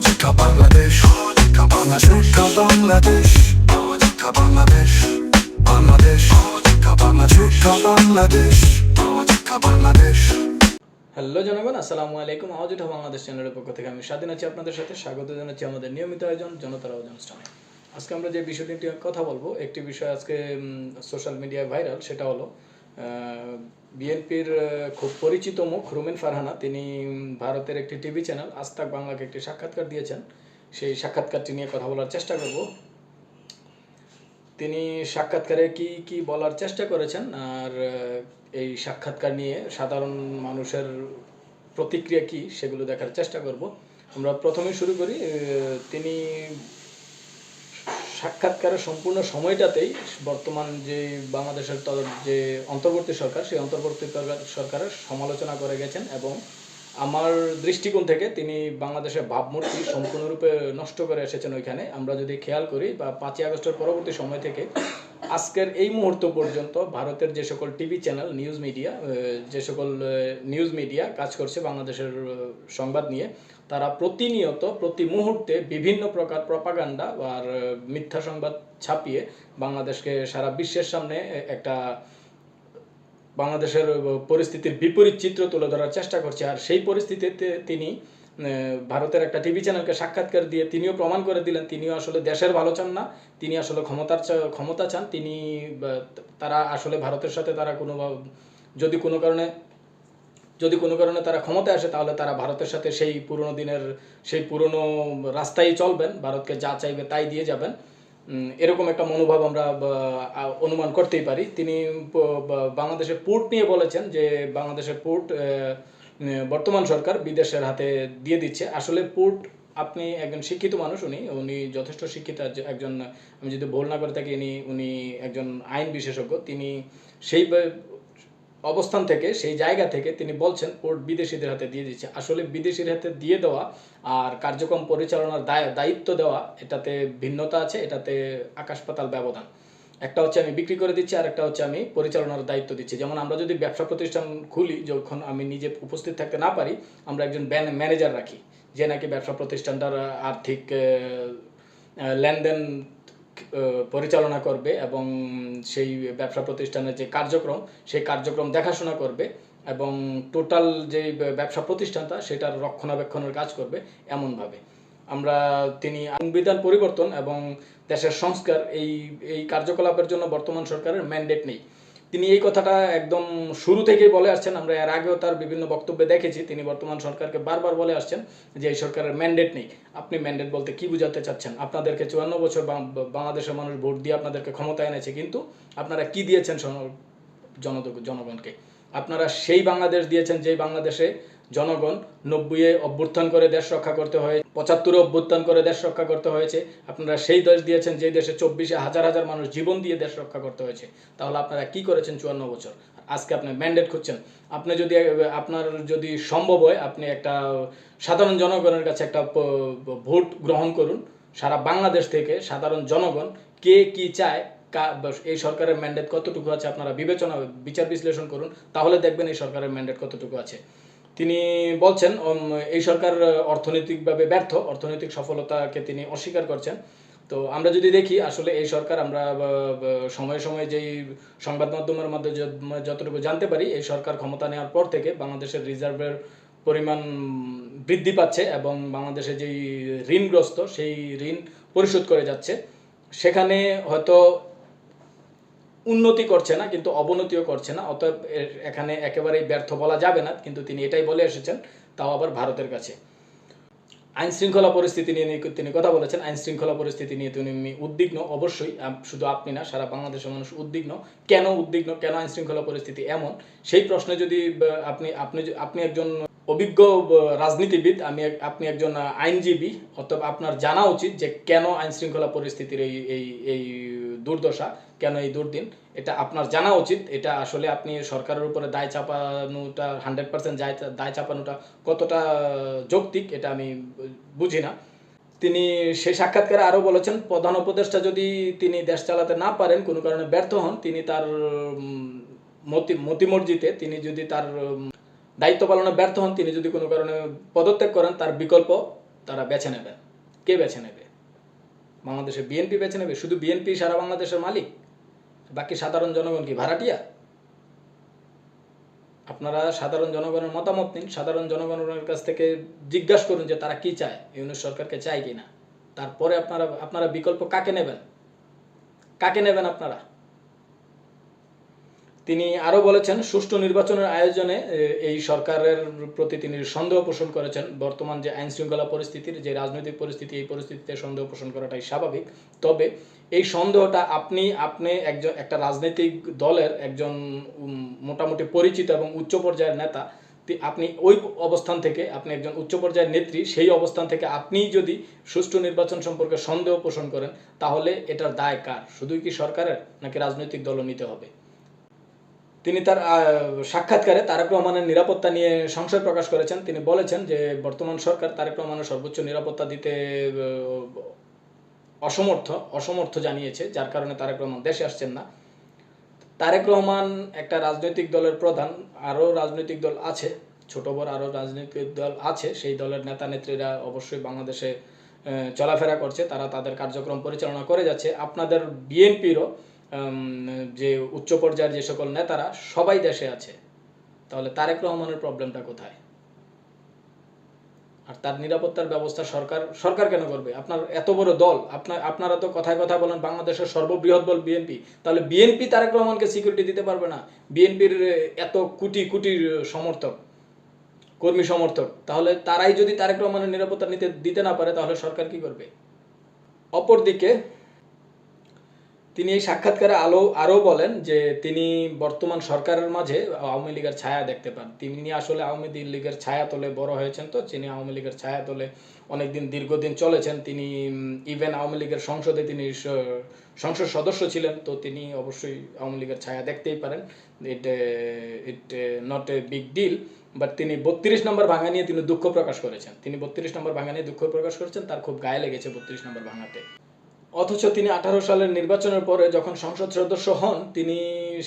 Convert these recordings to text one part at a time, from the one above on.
বাংলাদেশ সহযোগিতা বাংলাদেশ সহযোগিতা বাংলাদেশ সহযোগিতা বাংলাদেশ বাংলাদেশ সহযোগিতা বাংলাদেশ বাংলাদেশ সহযোগিতা বাংলাদেশ হ্যালো জনগণ আসসালামু আলাইকুম আওয়াজ উঠা বাংলাদেশ চ্যানেলের পক্ষ থেকে আমি স্বাধীন আছি আপনাদের সাথে স্বাগত জানাচ্ছি আমাদের নিয়মিত আয়োজন জনতার আয়োজন অনুষ্ঠানে আজকে আমরা যে বিষয়টি কথা বলব একটি বিষয় আজকে সোশ্যাল মিডিয়ায় ভাইরাল সেটা হলো বিএনপির খুব পরিচিত মুখ রুমেন ফারহানা। তিনি ভারতের একটি টিভি চ্যানেল আস্তাক বাংলাকে একটি সাক্ষাৎকার দিয়েছেন। সেই সাক্ষাৎকারটি নিয়ে কথা বলার চেষ্টা করব। তিনি সাক্ষাৎকারে কি কি বলার চেষ্টা করেছেন? আর এই সাক্ষাৎকার নিয়ে সাধারণ মানুষের প্রতিক্রিয়া কি, সেগুলো দেখার চেষ্টা করব। আমরা প্রথমে শুরু করি তিনি সাক্ষাৎকারের সম্পূর্ণ সময়টাতেই বর্তমান যে বাংলাদেশের যে অন্তর্বর্তী সরকার, সেই অন্তর্বর্তী সরকারের সমালোচনা করে গেছেন এবং আমার দৃষ্টিকোণ থেকে তিনি বাংলাদেশের ভাবমূর্তি সম্পূর্ণরূপে নষ্ট করে এসেছেন ওইখানে। আমরা যদি খেয়াল করি বা পাঁচই আগস্টের পরবর্তী সময় থেকে আজকের এই মুহূর্ত পর্যন্ত ভারতের যে সকল টিভি চ্যানেল নিউজ মিডিয়া যে সকল নিউজ মিডিয়া কাজ করছে বাংলাদেশের সংবাদ নিয়ে, তারা প্রতিনিয়ত, প্রতি মুহূর্তে বিভিন্ন প্রকার প্রপাগান্ডা আর মিথ্যা সংবাদ ছাপিয়ে বাংলাদেশকে সারা বিশ্বের সামনে একটা বাংলাদেশের পরিস্থিতির বিপরীত চিত্র তুলে ধরার চেষ্টা করছে। আর সেই পরিস্থিতিতে তিনি ভারতের একটা টিভি চ্যানেলকে সাক্ষাৎকার দিয়ে তিনিও প্রমাণ করে দিলেন, তিনিও আসলে দেশের ভালো চান না, তিনি আসলে ক্ষমতার ক্ষমতা চান, তিনি তারা আসলে ভারতের সাথে তারা কোনো যদি কোনো কারণে, যদি কোনো কারণে তারা ক্ষমতায় আসে, তাহলে তারা ভারতের সাথে সেই পুরনো দিনের, সেই পুরনো রাস্তায় চলবেন, ভারতকে যা চাইবে তাই দিয়ে যাবেন। এরকম একটা মনোভাব আমরা অনুমান করতেই পারি। তিনি বাংলাদেশের পোর্ট নিয়ে বলেছেন যে, বাংলাদেশের পোর্ট বর্তমান সরকার বিদেশের হাতে দিয়ে দিচ্ছে। আসলে পোর্ট আপনি একজন শিক্ষিত মানুষ, উনি উনি যথেষ্ট শিক্ষিত। একজ- একজন, আমি যদি ভুল না করে থাকি, ইনি, উনি একজন আইন বিশেষজ্ঞ। তিনি সেই অবস্থান থেকে, সেই জায়গা থেকে তিনি বলছেন পোর্ট বিদেশিদের হাতে দিয়ে দিচ্ছে। আসলে বিদেশির হাতে দিয়ে দেওয়া আর কার্যক্রম পরিচালনার দায়, দায়িত্ব দেওয়া, এটাতে ভিন্নতা আছে, এটাতে আকাশ পাতাল ব্যবধান। একটা হচ্ছে আমি বিক্রি করে দিচ্ছি আর একটা হচ্ছে আমি পরিচালনার দায়িত্ব দিচ্ছি। যেমন আমরা যদি ব্যবসা প্রতিষ্ঠান খুলি, যখন আমি নিজে উপস্থিত থাকতে না পারি, আমরা একজন ম্যানেজার রাখি, যে নাকি ব্যবসা প্রতিষ্ঠানটার আর্থিক লেনদেন পরিচালনা করবে এবং সেই ব্যবসা প্রতিষ্ঠানের যে কার্যক্রম, সেই কার্যক্রম দেখাশোনা করবে এবং টোটাল যে ব্যবসা প্রতিষ্ঠানটা, সেটার রক্ষণাবেক্ষণের কাজ করবে এমনভাবে। আমরা, তিনি সংবিধান পরিবর্তন এবং দেশের সংস্কার, এই এই কার্যকলাপের জন্য বর্তমান সরকারের ম্যান্ডেট নেই। তিনি এই কথাটা একদম শুরু থেকেই বলে আসছেন। আমরা এর আগেও তার বিভিন্ন বক্তব্যে দেখেছি। তিনি বর্তমান সরকারকে বারবার বলে আসছেন যে এই সরকারের ম্যান্ডেট নেই। আপনি ম্যান্ডেট বলতে কি বোঝাতে চাচ্ছেন? আপনাদেরকে চুয়ান্ন বছর বাংলাদেশের মানুষ ভোট দিয়ে আপনাদেরকে ক্ষমতায় এনেছে, কিন্তু আপনারা কি দিয়েছেন জন- জনগণকে? আপনারা সেই বাংলাদেশ দিয়েছেন যেই বাংলাদেশে জনগণ নব্বইয়ে অভ্যুত্থান করে দেশ রক্ষা করতে হয়, পঁচাত্তরে অভ্যুত্থান করে দেশ রক্ষা করতে হয়েছে। আপনারা সেই দেশ দিয়েছেন যেই দেশে চব্বিশে হাজার হাজার মানুষ জীবন দিয়ে দেশ রক্ষা করতে হয়েছে। তাহলে আপনারা কি করেছেন চুয়ান্ন বছর? আজকে আপনি ম্যান্ডেট খুঁজছেন। আপনি যদি, আপনার যদি সম্ভব হয়, আপনি একটা সাধারণ জনগণের কাছে একটা ভোট গ্রহণ করুন। সারা বাংলাদেশ থেকে সাধারণ জনগণ কে কি চায় এই সরকারের ম্যান্ডেট কতটুকু আছে, আপনারা বিবেচনা, বিচার বিশ্লেষণ করুন। তাহলে দেখবেন এই সরকারের ম্যান্ডেট কতটুকু আছে। তিনি বলছেন এই সরকার অর্থনৈতিকভাবে ব্যর্থ, অর্থনৈতিক সফলতাকে তিনি অস্বীকার করছেন। তো আমরা যদি দেখি, আসলে এই সরকার আমরা সময়ে সময়ে যেই সংবাদ মাধ্যমের মধ্যে যতটুকু জানতে পারি, এই সরকার ক্ষমতা নেওয়ার পর থেকে বাংলাদেশের রিজার্ভের পরিমাণ বৃদ্ধি পাচ্ছে এবং বাংলাদেশে যেই ঋণগ্রস্ত, সেই ঋণ পরিশোধ করে যাচ্ছে। সেখানে হয়তো উন্নতি করছে না, কিন্তু অবনতিও করছে না। অতএব এখানে একেবারেই ব্যর্থ বলা যাবে না, কিন্তু তিনি এটাই বলে এসেছেন, তাও আবার ভারতের কাছে। আইন শৃঙ্খলা পরিস্থিতি নিয়ে তিনি কথা বলেছেন। আইন শৃঙ্খলা পরিস্থিতি নিয়ে তিনি উদ্বিগ্ন, অবশ্যই শুধু আপনি না, সারা বাংলাদেশের মানুষ উদ্বিগ্ন। কেন উদ্বিগ্ন? কেন আইন শৃঙ্খলা পরিস্থিতি এমন? সেই প্রশ্নে যদি আপনি আপনি আপনি একজন অভিজ্ঞ রাজনীতিবিদ, আমি আপনি একজন আইনজীবী, অতএব আপনার জানা উচিত যে কেন আইন শৃঙ্খলা পরিস্থিতির এই এই এই দুর্দশা, কেন এই দুর্দিন। এটা আপনার জানা উচিত। এটা আসলে আপনি সরকারের উপরে দায় চাপানোটা হান্ড্রেড পার্সেন্ট দায় চাপানোটা কতটা যৌক্তিক এটা আমি বুঝি না। তিনি সেই সাক্ষাৎকারে আরও বলেছেন, প্রধান উপদেষ্টা যদি তিনি দেশ চালাতে না পারেন, কোনো কারণে ব্যর্থ হন, তিনি তার মতি মতিমর্জিতে তিনি যদি তার দায়িত্ব পালনে ব্যর্থ হন, তিনি যদি কোনো কারণে পদত্যাগ করেন, তার বিকল্প তারা বেছে নেবেন। কে বেছে নেবে? বাংলাদেশে বিএনপি বেছে নেবে? শুধু বিএনপি, সারা বাংলাদেশের মালিক? বাকি সাধারণ জনগণ কি ভাড়াটিয়া? আপনারা সাধারণ জনগণের মতামত নিন। সাধারণ জনগণের কাছ থেকে জিজ্ঞাসা করুন যে তারা কি চায়, ইউনুস সরকারকে চায় কিনা। তারপরে আপনারা আপনারা বিকল্প কাকে নেবেন? কাকে নেবেন আপনারা? তিনি আরও বলেছেন, সুষ্ঠু নির্বাচনের আয়োজনে এই সরকারের প্রতি তিনি সন্দেহ পোষণ করেছেন। বর্তমান যে আইন শৃঙ্খলা পরিস্থিতির, যে রাজনৈতিক পরিস্থিতি, এই পরিস্থিতিতে সন্দেহ পোষণ করাটাই স্বাভাবিক। তবে এই সন্দেহটা আপনি আপনি একজন, একটা রাজনৈতিক দলের একজন মোটামুটি পরিচিত এবং উচ্চ পর্যায়ের নেতা আপনি ওই অবস্থান থেকে, আপনি একজন উচ্চ পর্যায়ের নেত্রী, সেই অবস্থান থেকে আপনি যদি সুষ্ঠু নির্বাচন সম্পর্কে সন্দেহ পোষণ করেন, তাহলে এটার দায় কার? শুধুই কি সরকারের, নাকি রাজনৈতিক দলও নিতে হবে? তিনি তার সাক্ষাৎকারে তারেক রহমানের নিরাপত্তা নিয়ে সংশয় প্রকাশ করেছেন। তিনি বলেছেন যে বর্তমান সরকার তারেক রহমানের সর্বোচ্চ নিরাপত্তা দিতে অসমর্থ অসমর্থ জানিয়েছে, যার কারণে তারেক রহমান দেশে আসছেন না। তারেক রহমান একটা রাজনৈতিক দলের প্রধান, আরও রাজনৈতিক দল আছে, ছোট বড় আরও রাজনৈতিক দল আছে, সেই দলের নেতা নেত্রীরা অবশ্যই বাংলাদেশে চলাফেরা করছে, তারা তাদের কার্যক্রম পরিচালনা করে যাচ্ছে। আপনাদের বিএনপিরও যে উচ্চ পর্যায়ের যে সকল নেতারা, সবাই দেশে আছে। তাহলে তারেক রহমানের প্রবলেমটা কোথায়? আর তার নিরাপত্তার ব্যবস্থা সরকার সরকার কেন করবে? আপনার এত বড় দল, আপনার, আপনারা তো কথায় কথা বলেন বাংলাদেশের সর্ববৃহৎ দল বিএনপি। তাহলে বিএনপি তারেক রহমানকে সিকিউরিটি দিতে পারবে না। বিএনপির এত কোটি কোটি সমর্থক, কর্মী সমর্থক। তাহলে তারাই যদি তারেক রহমানের নিরাপত্তা নিতে, দিতে না পারে, তাহলে সরকার কি করবে? অপরদিকে তিনি এই সাক্ষাৎকারে আলো, আরও বলেন যে তিনি বর্তমান সরকারের মাঝে আওয়ামী লীগের ছায়া দেখতে পান। তিনি আসলে আওয়ামী লীগের ছায়া তোলে বড় হয়েছেন তো তিনি আওয়ামী লীগের ছায়া তোলে অনেকদিন দীর্ঘদিন চলেছেন। তিনি ইভেন আওয়ামী লীগের সংসদে তিনি সংসদ সদস্য ছিলেন, তো তিনি অবশ্যই আওয়ামী লীগের ছায়া দেখতেই পারেন। It it not a big deal but তিনি বত্রিশ নম্বর ভাঙা নিয়ে তিনি দুঃখ প্রকাশ করেছেন। তিনি বত্রিশ নম্বর ভাঙা নিয়ে দুঃখ প্রকাশ করেছেন, তার খুব গায়ে লেগেছে বত্রিশ নম্বর ভাঙাতে। অথচ তিনি আঠারো সালের নির্বাচনের পরে যখন সংসদ সদস্য হন, তিনি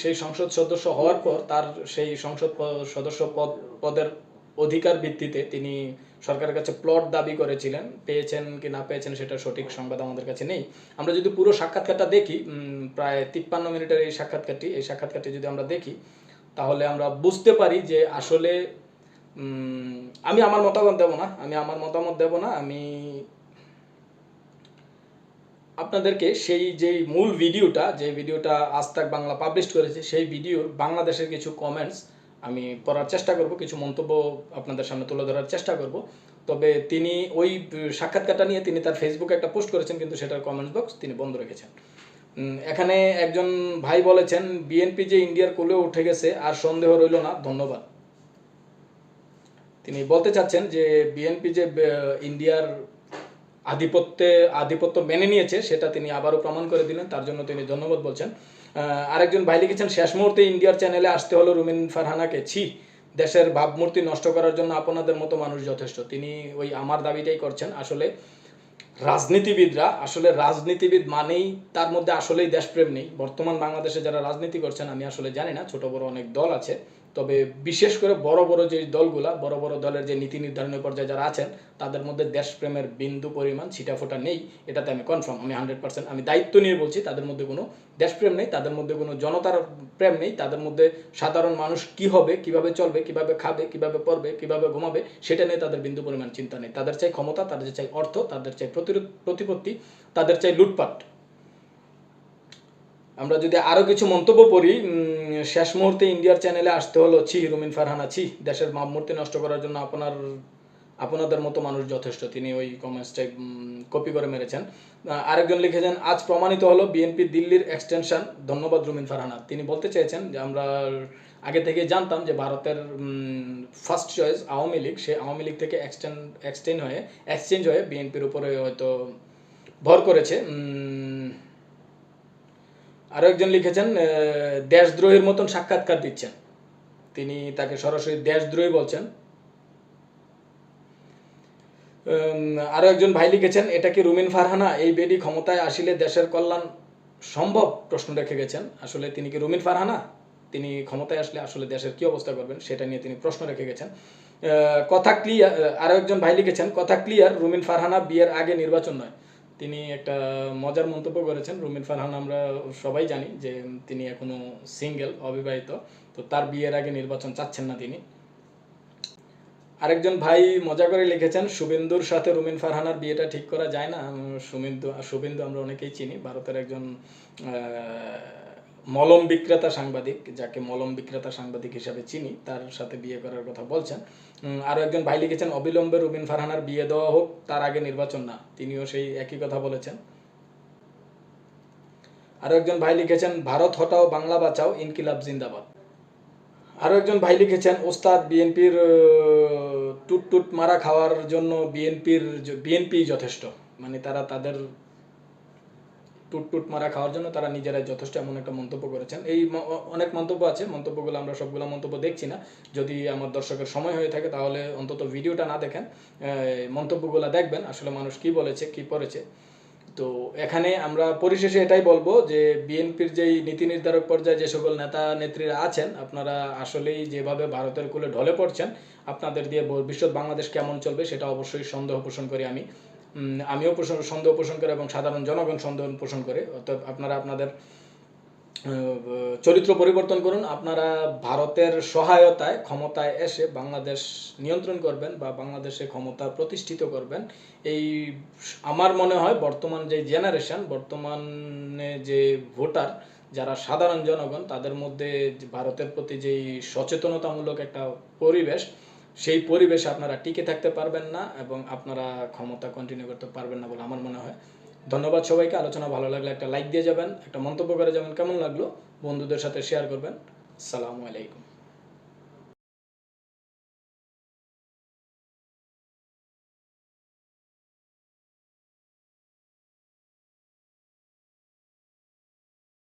সেই সংসদ সদস্য হওয়ার পর তার সেই সংসদ সদস্য পদ, পদের অধিকার ভিত্তিতে তিনি সরকারের কাছে প্লট দাবি করেছিলেন। পেয়েছেন কি না পেয়েছেন সেটা সঠিক সংবাদ আমাদের কাছে নেই। আমরা যদি পুরো সাক্ষাৎকারটা দেখি প্রায় তিপ্পান্ন মিনিটের এই সাক্ষাৎকারটি এই সাক্ষাৎকারটি যদি আমরা দেখি, তাহলে আমরা বুঝতে পারি যে আসলে আমি আমার মতামত দেব না। আমি আমার মতামত দেব না। আমি আপনাদেরকে সেই যে মূল ভিডিওটা, যে ভিডিওটা আজ তাক বাংলা পাবলিশ করেছে, সেই ভিডিওর বাংলাদেশের কিছু কমেন্টস আমি পড়ার চেষ্টা করব, কিছু মন্তব্য আপনাদের সামনে তুলে ধরার চেষ্টা করব। তবে তিনি ওই সাক্ষাৎকারটা নিয়ে তিনি তার ফেসবুকে একটা পোস্ট করেছেন, কিন্তু সেটার কমেন্টস বক্স তিনি বন্ধ রেখেছেন। এখানে একজন ভাই বলেছেন বিএনপি যে ইন্ডিয়ার কোলে উঠে গেছে, আর সন্দেহ রইল না, ধন্যবাদ। তিনি বলতে চাচ্ছেন যে বিএনপি যে ইন্ডিয়ার আধিপত্যে, আধিপত্য মেনে নিয়েছে, সেটা তিনি আবারও প্রমাণ করে দিলেন, তার জন্য তিনি ধন্যবাদ বলছেন। আরেকজন ভাই লিখেছেন, শেষ মুহূর্তে ইন্ডিয়ার চ্যানেলে আসতে হলো রুমিন ফারহানাকে। ছি, দেশের ভাবমূর্তি নষ্ট করার জন্য আপনাদের মতো মানুষ যথেষ্ট। তিনি ওই আমার দাবিটাই করছেন, আসলে রাজনীতিবিদরা, আসলে রাজনীতিবিদ মানেই তার মধ্যে আসলেই দেশপ্রেম নেই। বর্তমান বাংলাদেশে যারা রাজনীতি করছেন, আমি আসলে জানি না, ছোট বড় অনেক দল আছে। তবে বিশেষ করে বড় বড় যে দলগুলা, বড় বড় দলের যে নীতি নির্ধারণের পর্যায়ে যারা আছেন, তাদের মধ্যে দেশপ্রেমের বিন্দু পরিমাণ ছিটাফোটা নেই, এটাতে আমি কনফার্ম আমি হান্ড্রেড পার্সেন্ট আমি দায়িত্ব নিয়ে বলছি, তাদের মধ্যে কোনো দেশপ্রেম নেই, তাদের মধ্যে কোনো জনতার প্রেম নেই, তাদের মধ্যে সাধারণ মানুষ কি হবে, কীভাবে চলবে, কীভাবে খাবে, কীভাবে পড়বে, কীভাবে ঘুমাবে, সেটা নিয়ে তাদের বিন্দু পরিমাণ চিন্তা নেই। তাদের চাই ক্ষমতা, তাদের চাই অর্থ, তাদের চাই প্রতিরোধ, প্রতিপত্তি, তাদের চাই লুটপাট। আমরা যদি আরও কিছু মন্তব্য উম, শেষ মুহূর্তে ইন্ডিয়ার চ্যানেলে আসতে হলো ছি রুমিন ফারহানা ছি দেশের ভাবমূর্তি নষ্ট করার জন্য আপনার আপনাদের মতো মানুষ যথেষ্ট। তিনি ওই কমেন্টসটাই কপি করে মেরেছেন। আরেকজন লিখেছেন আজ প্রমাণিত হলো বিএনপি দিল্লির এক্সটেনশন ধন্যবাদ রুমিন ফারহানা। তিনি বলতে চেয়েছেন যে আমরা আগে থেকে জানতাম যে ভারতের ফার্স্ট চয়েস আওয়ামী লীগ সে আওয়ামী লীগ থেকে এক্সটেন্ড এক্সটেন্ড হয়ে এক্সচেঞ্জ হয়ে বিএনপির উপরে হয়তো ভর করেছে। উম, আরও একজন লিখেছেন দেশদ্রোহীর মতন সাক্ষাৎকার দিচ্ছেন। তিনি তাকে সরাসরি দেশদ্রোহী বলছেন। আরও একজন ভাই লিখেছেন এটা কি রুমিন ফারহানা? এই বেডি ক্ষমতায় আসিলে দেশের কল্যাণ সম্ভব? প্রশ্ন রেখে গেছেন। আসলে তিনি কি রুমিন ফারহানা? তিনি ক্ষমতায় আসলে আসলে দেশের কি অবস্থা করবেন? সেটা নিয়ে তিনি প্রশ্ন রেখে গেছেন। কথা ক্লিয়ার আরও একজন ভাই লিখেছেন কথা ক্লিয়ার রুমিন ফারহানা বিয়ের আগে নির্বাচন নয়। তিনি একটা মজার মন্তব্য করেছেন রুমিন ফারহান আমরা সবাই জানি যে তিনি এখনও সিঙ্গেল অবিবাহিত। তো তার বিয়ের আগে নির্বাচন চাচ্ছেন না তিনি। আরেকজন ভাই মজা করে লিখেছেন শুভেন্দুর সাথে রুমিন ফারহানার বিয়েটা ঠিক করা যায় না। শুভেন্দু শুভেন্দু আমরা অনেকেই চিনি, ভারতের একজন মলম বিক্রেতা সাংবাদিক যাকে মলম বিক্রেতা সাংবাদিক হিসাবে চিনি তার সাথে বিয়ে করার কথা বলছেন। উম, আরও একজন ভাই লিখেছেন অবিলম্বে রুবিন ফারহানার বিয়ে দেওয়া হোক তার আগে নির্বাচন না। তিনিও সেই একই কথা বলেছেন। আরও একজন ভাই লিখেছেন ভারত হটাও বাংলা বাঁচাও ইনকিলাব জিন্দাবাদ। আরও একজন ভাই লিখেছেন ওস্তাদ বিএনপির টুট টুট মারা খাওয়ার জন্য বিএনপির বিএনপি যথেষ্ট। মানে তারা তাদের টুট টুট মারা খাওয়ার জন্য তারা নিজেরাই যথেষ্ট এমন একটা মন্তব্য করেছেন। এই অনেক মন্তব্য আছে, মন্তব্যগুলো আমরা সবগুলো মন্তব্য দেখছি না। যদি আমার দর্শকের সময় হয়ে থাকে তাহলে অন্তত ভিডিওটা না দেখেন মন্তব্যগুলো দেখবেন, আসলে মানুষ কি বলেছে, কি পড়েছে। তো এখানে আমরা পরিশেষে এটাই বলব যে, বিএনপির যেই নীতি নির্ধারক পর্যায়ে যে সকল নেতা নেত্রীরা আছেন, আপনারা আসলেই যেভাবে ভারতের কুলে ঢলে পড়ছেন, আপনাদের দিয়ে ভবিষ্যৎ বাংলাদেশ কেমন চলবে সেটা অবশ্যই সন্দেহ পোষণ করি আমি। আমিও পোষণ- সন্দেহ পোষণ করি এবং সাধারণ জনগণ সন্দেহ পোষণ করে। অর্থাৎ আপনারা আপনাদের চরিত্র পরিবর্তন করুন। আপনারা ভারতের সহায়তায় ক্ষমতায় এসে বাংলাদেশ নিয়ন্ত্রণ করবেন বা বাংলাদেশে ক্ষমতা প্রতিষ্ঠিত করবেন। এই আমার মনে হয় বর্তমান যে জেনারেশন, বর্তমানে যে ভোটার, যারা সাধারণ জনগণ, তাদের মধ্যে ভারতের প্রতি যেই সচেতনতামূলক একটা পরিবেশ সেই পরিবেশে আপনারা টিকে থাকতে পারবেন না এবং আপনারা ক্ষমতা কন্টিনিউ করতে পারবেন না বলে আমার মনে হয়। ধন্যবাদ সবাইকে, আলোচনা ভালো লাগলে একটা লাইক দিয়ে যাবেন, একটা মন্তব্য করে যাবেন, কেমন লাগল বন্ধুদের সাথে শেয়ার করবেন। সালামু আলাইকুম।